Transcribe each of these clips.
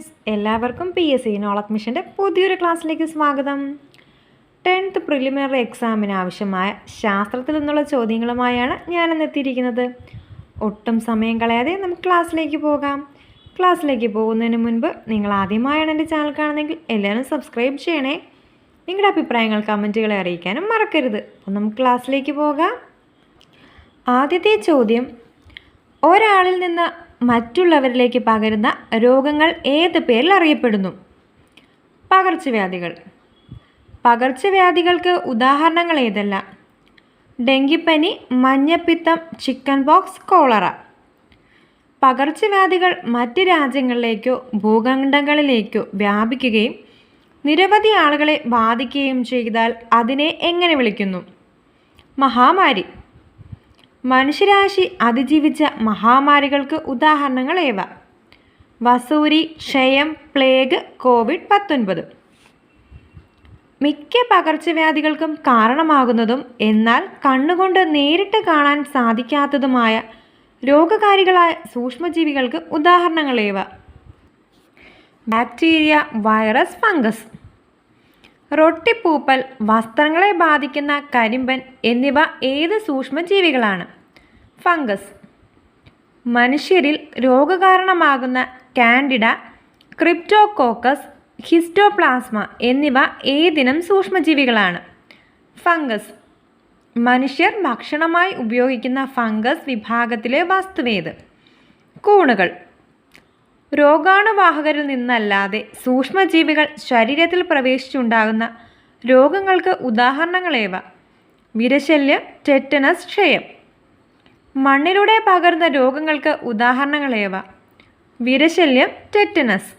Friends എല്ലാവർക്കും P S C knowledge മിഷന്റെ പുതിയൊരു ക്ലാസ്സിലേക്ക് സ്വാഗതം. ടെൻത്ത് പ്രിലിമിനറി എക്സാമിന് ആവശ്യമായ ശാസ്ത്രത്തിൽ നിന്നുള്ള ചോദ്യങ്ങളുമായാണ് ഞാനിന്ന് എത്തിയിരിക്കുന്നത്. ഒട്ടും സമയം കളയാതെ നമുക്ക് ക്ലാസ്സിലേക്ക് പോകാം. ക്ലാസ്സിലേക്ക് പോകുന്നതിന് മുൻപ് നിങ്ങൾ ആദ്യമായാണ് എന്റെ ചാനൽ കാണുന്നതെങ്കിൽ എല്ലാവരും സബ്സ്ക്രൈബ് ചെയ്യണേ. നിങ്ങളുടെ അഭിപ്രായങ്ങൾ കമന്റുകളെ അറിയിക്കാനും മറക്കരുത്. അപ്പം നമുക്ക് ക്ലാസ്സിലേക്ക് പോകാം. ആദ്യത്തെ ചോദ്യം ഒരാളിൽ നിന്ന് മറ്റുള്ളവരിലേക്ക് പകരുന്ന രോഗങ്ങൾ ഏത് പേരിൽ അറിയപ്പെടുന്നു? പകർച്ചവ്യാധികൾ. പകർച്ചവ്യാധികൾക്ക് ഉദാഹരണങ്ങൾ ഏതെല്ലാം? ഡെങ്കിപ്പനി മഞ്ഞപ്പിത്തം ചിക്കൻ ബോക്സ് കോളറ. പകർച്ചവ്യാധികൾ മറ്റ് രാജ്യങ്ങളിലേക്കോ ഭൂഖണ്ഡങ്ങളിലേക്കോ വ്യാപിക്കുകയും നിരവധി ആളുകളെ ബാധിക്കുകയും ചെയ്താൽ അതിനെ എങ്ങനെ വിളിക്കുന്നു? മഹാമാരി. മനുഷ്യരാശി അതിജീവിച്ച മഹാമാരികൾക്ക് ഉദാഹരണങ്ങൾ ഏവ? വസൂരി ക്ഷയം പ്ലേഗ് കോവിഡ് പത്തൊൻപത്. മിക്ക പകർച്ചവ്യാധികൾക്കും കാരണമാകുന്നതും എന്നാൽ കണ്ണുകൊണ്ട് നേരിട്ട് കാണാൻ സാധിക്കാത്തതുമായ രോഗകാരികളായ സൂക്ഷ്മജീവികൾക്ക് ഉദാഹരണങ്ങളേവ ബാക്ടീരിയ വൈറസ് ഫംഗസ്. റൊട്ടിപ്പൂപ്പൽ വസ്ത്രങ്ങളെ ബാധിക്കുന്ന കരിമ്പൻ എന്നിവ ഏത് സൂക്ഷ്മജീവികളാണ്? ഫംഗസ്. മനുഷ്യരിൽ രോഗകാരണമാകുന്ന കാൻഡിഡ ക്രിപ്റ്റോകോക്കസ് ഹിസ്റ്റോപ്ലാസ്മ എന്നിവ ഏതിനും സൂക്ഷ്മജീവികളാണ്. ഫംഗസ്. മനുഷ്യർ ഭക്ഷണമായി ഉപയോഗിക്കുന്ന ഫംഗസ് വിഭാഗത്തിലെ വസ്തുവേത്. കൂണുകൾ. രോഗാണുവാഹകരിൽ നിന്നല്ലാതെ സൂക്ഷ്മജീവികൾ ശരീരത്തിൽ പ്രവേശിച്ചുണ്ടാകുന്ന രോഗങ്ങൾക്ക് ഉദാഹരണങ്ങളേവ? വിരശല്യം ടെറ്റനസ് ക്ഷയം. മണ്ണിലൂടെ പകർന്ന രോഗങ്ങൾക്ക് ഉദാഹരണങ്ങളേവ? വിരശല്യം ടെറ്റനസ്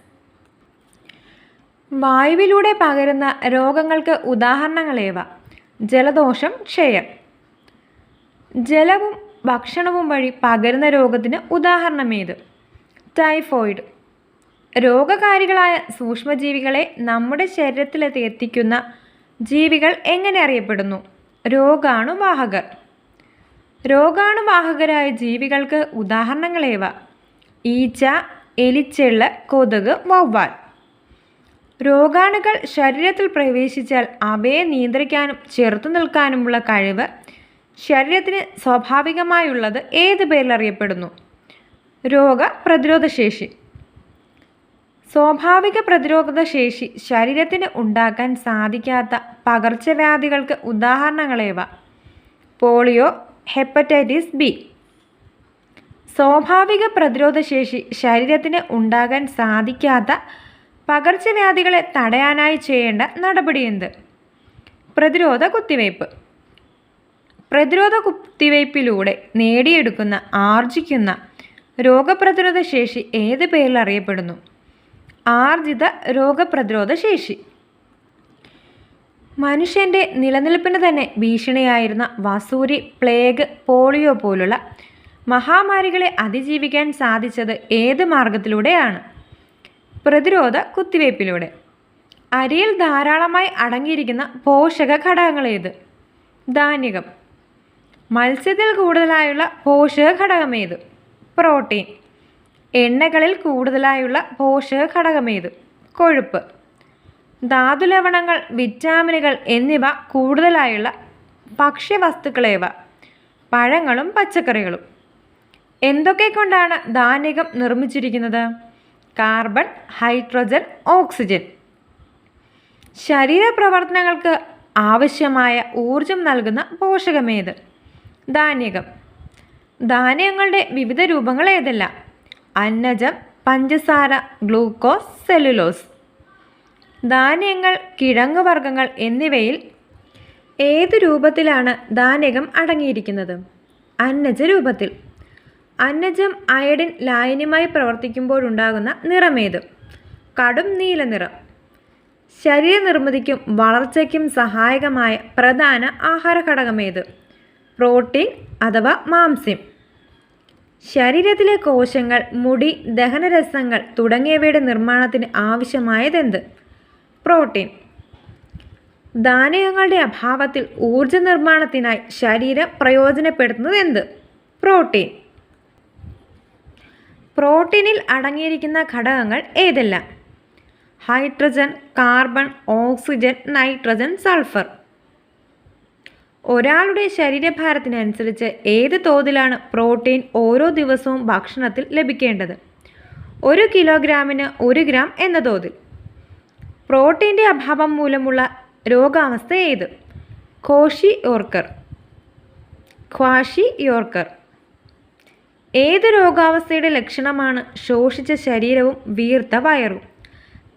വായുവിലൂടെ പകരുന്ന രോഗങ്ങൾക്ക് ഉദാഹരണങ്ങളേവ? ജലദോഷം ക്ഷയം. ജലവും ഭക്ഷണവും വഴി പകരുന്ന രോഗത്തിന് ഉദാഹരണമേത്? ടൈഫോയിഡ് രോഗകാരികളായ സൂക്ഷ്മജീവികളെ നമ്മുടെ ശരീരത്തിലെത്തി എത്തിക്കുന്ന ജീവികൾ എങ്ങനെ അറിയപ്പെടുന്നു? രോഗാണുവാഹകർ രോഗാണുവാഹകരായ ജീവികൾക്ക് ഉദാഹരണങ്ങളേവ. ഈച്ച എലിച്ചെള്ള കൊതുക് വവ്വാൽ. രോഗാണുക്കൾ ശരീരത്തിൽ പ്രവേശിച്ചാൽ അവയെ നിയന്ത്രിക്കാനും ചെറുത്തു നിൽക്കാനുമുള്ള കഴിവ് ശരീരത്തിന് സ്വാഭാവികമായുള്ളത് ഏത് പേരിലറിയപ്പെടുന്നു? അറിയപ്പെടുന്നു പ്രതിരോധശേഷി സ്വാഭാവിക പ്രതിരോധ ശേഷി ശരീരത്തിന് ഉണ്ടാക്കാൻ സാധിക്കാത്ത പകർച്ചവ്യാധികൾക്ക് ഉദാഹരണങ്ങളേവ. Polio hepatitis B. സ്വാഭാവിക പ്രതിരോധശേഷി ശരീരത്തിന് ഉണ്ടാകാൻ സാധിക്കാത്ത പകർച്ചവ്യാധികളെ തടയാനായി ചെയ്യേണ്ട നടപടി എന്ത്? പ്രതിരോധ കുത്തിവയ്പ് പ്രതിരോധ കുത്തിവയ്പ്പിലൂടെ നേടിയെടുക്കുന്ന ആർജിക്കുന്ന രോഗപ്രതിരോധ ശേഷി ഏത് പേരിൽ അറിയപ്പെടുന്നു? ആർജിത രോഗപ്രതിരോധ ശേഷി. മനുഷ്യന്റെ നിലനിൽപ്പിന് തന്നെ ഭീഷണിയായിരുന്ന വസൂരി പ്ലേഗ് പോളിയോ പോലുള്ള മഹാമാരികളെ അതിജീവിക്കാൻ സാധിച്ചത് ഏത് മാർഗത്തിലൂടെയാണ്? പ്രതിരോധ കുത്തിവയ്പ്പിലൂടെ അരിയിൽ ധാരാളമായി അടങ്ങിയിരിക്കുന്ന പോഷക ഘടകങ്ങൾ ഏത്? ധാന്യകം. മത്സ്യത്തിൽ കൂടുതലായുള്ള പോഷക ഘടകം ഘടകമേത് പ്രോട്ടീൻ. എണ്ണകളിൽ കൂടുതലായുള്ള പോഷക ഘടകം ഘടകമേത് കൊഴുപ്പ്. ധാതുലവണങ്ങൾ വിറ്റാമിനുകൾ എന്നിവ കൂടുതലായുള്ള ഭക്ഷ്യവസ്തുക്കളേവ. പഴങ്ങളും പച്ചക്കറികളും. എന്തൊക്കെ കൊണ്ടാണ് ധാന്യകം നിർമ്മിച്ചിരിക്കുന്നത്? Carbon hydrogen oxygen. ശരീരപ്രവർത്തനങ്ങൾക്ക് ആവശ്യമായ ഊർജം നൽകുന്ന പോഷകമേത്? ധാന്യകം. ധാന്യങ്ങളുടെ വിവിധ രൂപങ്ങൾ ഏതെല്ലാം അന്നജം പഞ്ചസാര ഗ്ലൂക്കോസ് സെല്ലുലോസ്. ധാന്യങ്ങൾ കിഴങ്ങുവർഗങ്ങൾ എന്നിവയിൽ ഏതു രൂപത്തിലാണ് ധാന്യകം അടങ്ങിയിരിക്കുന്നത്? അന്നജ രൂപത്തിൽ. അന്നജം അയഡിൻ ലായനിയുമായി പ്രവർത്തിക്കുമ്പോഴുണ്ടാകുന്ന നിറമേത് കടും നീല നിറം. ശരീരനിർമ്മിതിക്കും വളർച്ചയ്ക്കും സഹായകമായ പ്രധാന ആഹാര ഘടകമേത് പ്രോട്ടീൻ അഥവാ മാംസ്യം. ശരീരത്തിലെ കോശങ്ങൾ മുടി ദഹനരസങ്ങൾ തുടങ്ങിയവയുടെ നിർമ്മാണത്തിന് ആവശ്യമായതെന്ത്? പ്രോട്ടീൻ. ധാന്യങ്ങളുടെ അഭാവത്തിൽ ഊർജ നിർമ്മാണത്തിനായി ശരീരം പ്രയോജനപ്പെടുത്തുന്നത് എന്ത്? പ്രോട്ടീൻ. പ്രോട്ടീനിൽ അടങ്ങിയിരിക്കുന്ന ഘടകങ്ങൾ ഏതെല്ലാം? Hydrogen carbon oxygen nitrogen sulphur. ഒരാളുടെ ശരീരഭാരത്തിനനുസരിച്ച് ഏത് തോതിലാണ് പ്രോട്ടീൻ ഓരോ ദിവസവും ഭക്ഷണത്തിൽ ലഭിക്കേണ്ടത്? ഒരു കിലോഗ്രാമിന് ഒരു ഗ്രാം എന്ന തോതിൽ. പ്രോട്ടീന്റെ അഭാവം മൂലമുള്ള രോഗാവസ്ഥ ഏത്? Kwashiorkor. Kwashiorkor. ഏത് രോഗാവസ്ഥയുടെ ലക്ഷണമാണ് ശോഷിച്ച ശരീരവും വീർത്ത വയറും?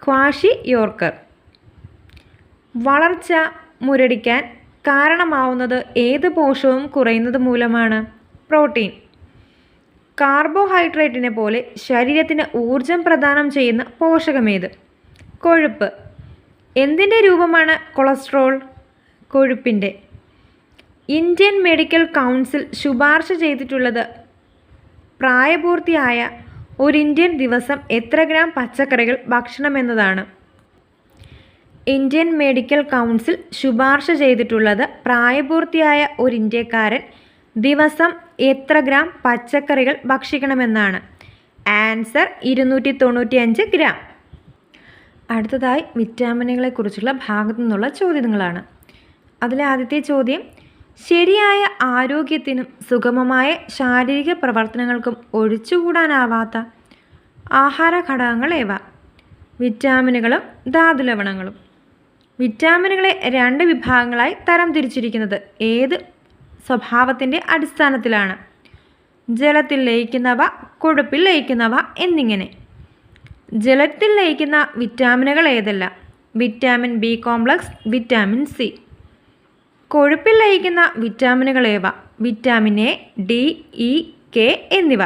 Kwashiorkor. വളർച്ച മുരടിക്കാൻ കാരണമാവുന്നത് ഏത് പോഷകവും കുറയുന്നത് മൂലമാണ്? പ്രോട്ടീൻ. കാർബോഹൈഡ്രേറ്റിനെ പോലെ ശരീരത്തിന് ഊർജം പ്രദാനം ചെയ്യുന്ന പോഷകമേത്? കൊഴുപ്പ്. എന്തിന്റെ രൂപമാണ് കൊളസ്ട്രോൾ? കൊഴുപ്പിന്റെ. ഇന്ത്യൻ മെഡിക്കൽ കൗൺസിൽ ശുപാർശ ചെയ്തിട്ടുള്ളത് പ്രായപൂർത്തിയായ ഒരു ഇന്ത്യൻ ദിവസം എത്ര ഗ്രാം പച്ചക്കറികൾ ഭക്ഷണമെന്നതാണ് ഇന്ത്യൻ മെഡിക്കൽ കൗൺസിൽ ശുപാർശ ചെയ്തിട്ടുള്ളത് പ്രായപൂർത്തിയായ ഒരു ഇന്ത്യക്കാരൻ ദിവസം എത്ര ഗ്രാം പച്ചക്കറികൾ ഭക്ഷിക്കണമെന്നാണ്. ആൻസർ ഇരുന്നൂറ്റി ഗ്രാം. അടുത്തതായി വിറ്റാമിനുകളെക്കുറിച്ചുള്ള ഭാഗത്തു നിന്നുള്ള ചോദ്യങ്ങളാണ്. അതിലെ ആദ്യത്തെ ചോദ്യം ശരിയായ ആരോഗ്യത്തിനും സുഗമമായ ശാരീരിക പ്രവർത്തനങ്ങൾക്കും ഒഴിച്ചുകൂടാനാവാത്ത ആഹാര ഘടകങ്ങൾ ഏവ? വിറ്റാമിനുകളും ധാതുലവണങ്ങളും. വിറ്റാമിനുകളെ രണ്ട് വിഭാഗങ്ങളായി തരം തിരിച്ചിരിക്കുന്നത് ഏത് സ്വഭാവത്തിന്റെ അടിസ്ഥാനത്തിലാണ്? ജലത്തിൽ ലയിക്കുന്നവ കൊഴുപ്പിൽ ലയിക്കുന്നവ എന്നിങ്ങനെ. ജലത്തിൽ ലയിക്കുന്ന വിറ്റാമിനുകൾ ഏതെല്ലാം? Vitamin B complex vitamin C. കൊഴുപ്പിൽ ലയിക്കുന്ന വിറ്റാമിനുകൾ ഏവ? Vitamin A D E K എന്നിവ.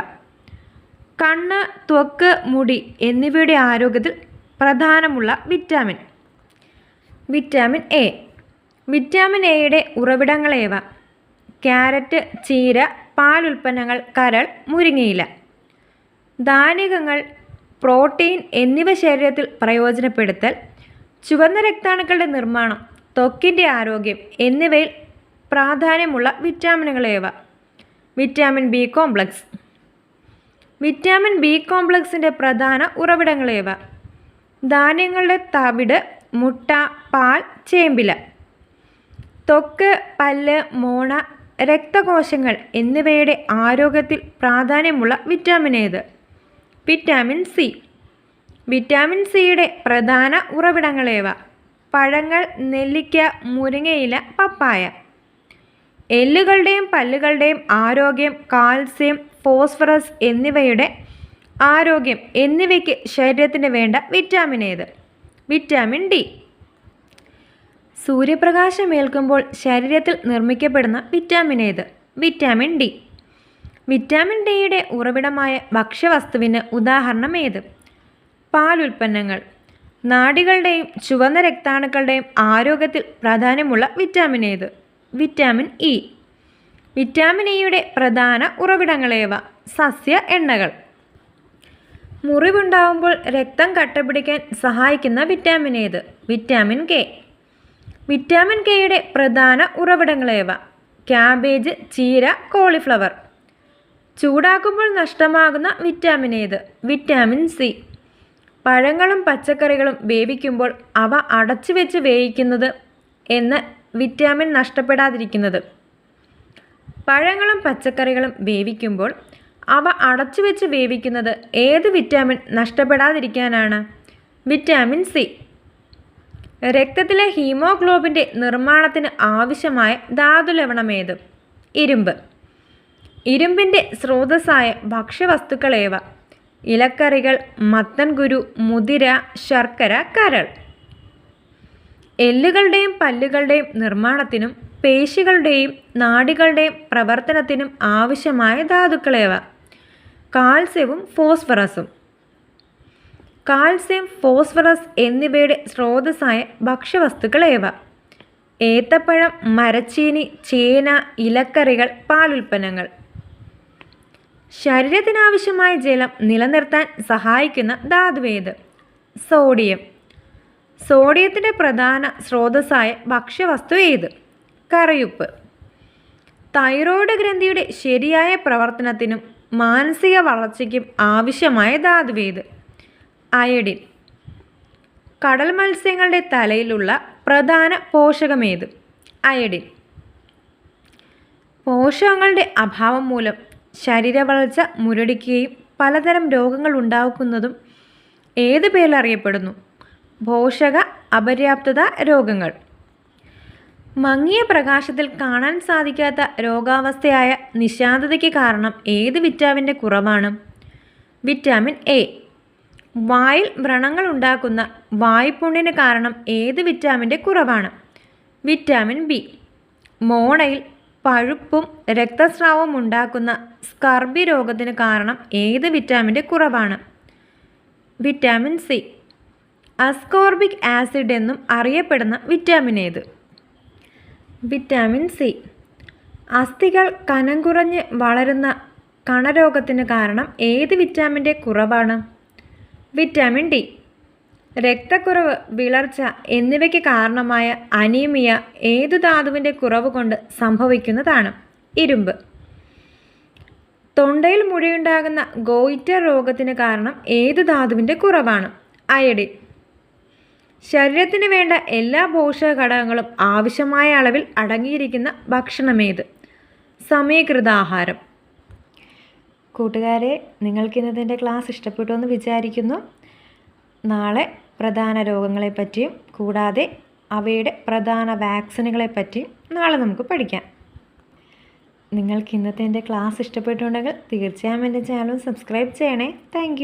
കണ്ണ് ത്വക്ക് മുടി എന്നിവയുടെ ആരോഗ്യത്തിൽ പ്രധാനമുള്ള വിറ്റാമിൻ. Vitamin A. വിറ്റാമിൻ എയുടെ ഉറവിടങ്ങൾ ഏവ? ക്യാരറ്റ് ചീര പാലുൽപ്പന്നങ്ങൾ കരൾ മുരിങ്ങയില. ധാന്യകങ്ങൾ പ്രോട്ടീൻ എന്നിവ ശരീരത്തിൽ പ്രയോജനപ്പെടുത്തൽ ചുവന്ന രക്താണുക്കളുടെ നിർമ്മാണം ത്വക്കിന്റെ ആരോഗ്യം എന്നിവയിൽ പ്രാധാന്യമുള്ള വിറ്റാമിനുകളേവ. Vitamin B complex. Vitamin B കോംപ്ലക്സിന്റെ പ്രധാന ഉറവിടങ്ങളേവ. ധാന്യങ്ങളുടെ തവിട് മുട്ട പാൽ ചേമ്പില. ത്വക്ക് പല്ല് മോണ രക്തകോശങ്ങൾ എന്നിവയുടെ ആരോഗ്യത്തിൽ പ്രാധാന്യമുള്ള വിറ്റാമിൻ ഏത്? Vitamin C. വിറ്റാമിൻ സിയുടെ പ്രധാന ഉറവിടങ്ങളേവ? പഴങ്ങൾ നെല്ലിക്ക മുരിങ്ങയില പപ്പായ. എല്ലുകളുടെയും പല്ലുകളുടെയും ആരോഗ്യം കാൽസ്യം ഫോസ്ഫറസ് എന്നിവയുടെ ആരോഗ്യം എന്നിവയ്ക്ക് ശരീരത്തിന് വേണ്ട വിറ്റാമിൻ ഏത്? Vitamin D. സൂര്യപ്രകാശം ഏൽക്കുമ്പോൾ ശരീരത്തിൽ നിർമ്മിക്കപ്പെടുന്ന വിറ്റാമിൻ ഏത്? Vitamin D. വിറ്റാമിൻ ഡിയുടെ ഉറവിടമായ ഭക്ഷ്യവസ്തുവിന് ഉദാഹരണം ഏത് പാലുൽപ്പന്നങ്ങൾ. നാടികളുടെയും ചുവന്ന രക്താണുക്കളുടെയും ആരോഗ്യത്തിൽ പ്രാധാന്യമുള്ള വിറ്റാമിൻ ഏത്? Vitamin E. വിറ്റാമിൻ ഇയുടെ പ്രധാന ഉറവിടങ്ങളേവ? സസ്യ എണ്ണകൾ. മുറിവുണ്ടാവുമ്പോൾ രക്തം കട്ടപിടിക്കാൻ സഹായിക്കുന്ന വിറ്റാമിൻ ഏത്? Vitamin K. വിറ്റാമിൻ കെയുടെ പ്രധാന ഉറവിടങ്ങളേവ? ക്യാബേജ് ചീര കോളിഫ്ലവർ. ചൂടാക്കുമ്പോൾ നഷ്ടമാകുന്ന വിറ്റാമിൻ ഏത്? Vitamin C. പഴങ്ങളും പച്ചക്കറികളും വേവിക്കുമ്പോൾ അവ അടച്ചു വെച്ച് വേവിക്കുന്നത് എന്ന് വിറ്റാമിൻ നഷ്ടപ്പെടാതിരിക്കുന്നത്. പഴങ്ങളും പച്ചക്കറികളും വേവിക്കുമ്പോൾ അവ അടച്ചു വെച്ച് വേവിക്കുന്നത് ഏത് വിറ്റാമിൻ നഷ്ടപ്പെടാതിരിക്കാനാണ്? Vitamin C. രക്തത്തിലെ ഹീമോഗ്ലോബിന്റെ നിർമ്മാണത്തിന് ആവശ്യമായ ധാതുലവണമേത് ഇരുമ്പ്. ഇരുമ്പിന്റെ സ്രോതസ്സായ ഭക്ഷ്യവസ്തുക്കളേവ? ഇലക്കറികൾ മത്തൻകുരു മുതിര ശർക്കര കരൾ. എല്ലുകളുടെയും പല്ലുകളുടെയും നിർമ്മാണത്തിനും പേശികളുടെയും നാടികളുടെയും പ്രവർത്തനത്തിനും ആവശ്യമായ ധാതുക്കളേവ? കാൽസ്യവും ഫോസ്ഫറസും. കാൽസ്യം ഫോസ്ഫറസ് എന്നിവയുടെ സ്രോതസ്സായ ഭക്ഷ്യവസ്തുക്കളേവ? ഏത്തപ്പഴം മരച്ചീനി ചേന ഇലക്കറികൾ പാലുൽപ്പന്നങ്ങൾ. ശരീരത്തിനാവശ്യമായ ജലം നിലനിർത്താൻ സഹായിക്കുന്ന ധാതുവേത് സോഡിയം. സോഡിയത്തിന്റെ പ്രധാന സ്രോതസ്സായ ഭക്ഷ്യവസ്തു ഏത് കറിയുപ്പ്. തൈറോയ്ഡ് ഗ്രന്ഥിയുടെ ശരിയായ പ്രവർത്തനത്തിനും മാനസിക വളർച്ചയ്ക്കും ആവശ്യമായ ധാതുവേത് അയഡിൻ. കടൽ മത്സ്യങ്ങളുടെ തലയിലുള്ള പ്രധാന പോഷകമേത് അയഡിൻ. പോഷകങ്ങളുടെ അഭാവം മൂലം ശരീര വളർച്ച മുരടിക്കുകയും പലതരം രോഗങ്ങൾ ഉണ്ടാക്കുന്നതും ഏത് പേരിൽ അറിയപ്പെടുന്നു? പോഷക അപര്യാപ്തത രോഗങ്ങൾ. മങ്ങിയ പ്രകാശത്തിൽ കാണാൻ സാധിക്കാത്ത രോഗാവസ്ഥയായ നിശാന്തതയ്ക്ക് കാരണം ഏത് വിറ്റാമിന്റെ കുറവാണ്? Vitamin A. വായിൽ വ്രണങ്ങൾ ഉണ്ടാക്കുന്ന വായ്പുണ്ണിന് കാരണം ഏത് വിറ്റാമിന്റെ കുറവാണ്? Vitamin B. മോണയിൽ പഴുപ്പും രക്തസ്രാവവും ഉണ്ടാക്കുന്ന സ്കർബി രോഗത്തിന് കാരണം ഏത് വിറ്റാമിന്റെ കുറവാണ്? Vitamin C. അസ്കോർബിക് ആസിഡ് എന്നും അറിയപ്പെടുന്ന വിറ്റാമിൻ ഏത്? Vitamin C. അസ്ഥികൾ കനം കുറഞ്ഞ് വളരുന്ന കണരോഗത്തിന് കാരണം ഏത് വിറ്റാമിന്റെ കുറവാണ്? Vitamin D. രക്തക്കുറവ് വിളർച്ച എന്നിവയ്ക്ക് കാരണമായ അനീമിയ ഏതു ധാതുവിന്റെ കുറവ് കൊണ്ട് സംഭവിക്കുന്നതാണ്? ഇരുമ്പ്. തൊണ്ടയിൽ മുഴയുണ്ടാകുന്ന ഗോയിറ്റർ രോഗത്തിന് കാരണം ഏത് ധാതുവിന്റെ കുറവാണ്? അയഡി ശരീരത്തിന് വേണ്ട എല്ലാ പോഷക ഘടകങ്ങളും ആവശ്യമായ അളവിൽ അടങ്ങിയിരിക്കുന്ന ഭക്ഷണമേത്? സമീകൃത ആഹാരം. കൂട്ടുകാരെ നിങ്ങൾക്ക് ഇന്നത്തെ ക്ലാസ് ഇഷ്ടപ്പെട്ടു എന്ന് വിചാരിക്കുന്നു. നാളെ പ്രധാന രോഗങ്ങളെപ്പറ്റിയും കൂടാതെ അവയുടെ പ്രധാന വാക്സിനുകളെപ്പറ്റിയും നാളെ നമുക്ക് പഠിക്കാം. നിങ്ങൾക്ക് ഇന്നത്തെ എന്റെ ക്ലാസ് ഇഷ്ടപ്പെട്ടുണ്ടെങ്കിൽ തീർച്ചയായും എന്റെ ചാനൽ സബ്സ്ക്രൈബ് ചെയ്യണേ. താങ്ക്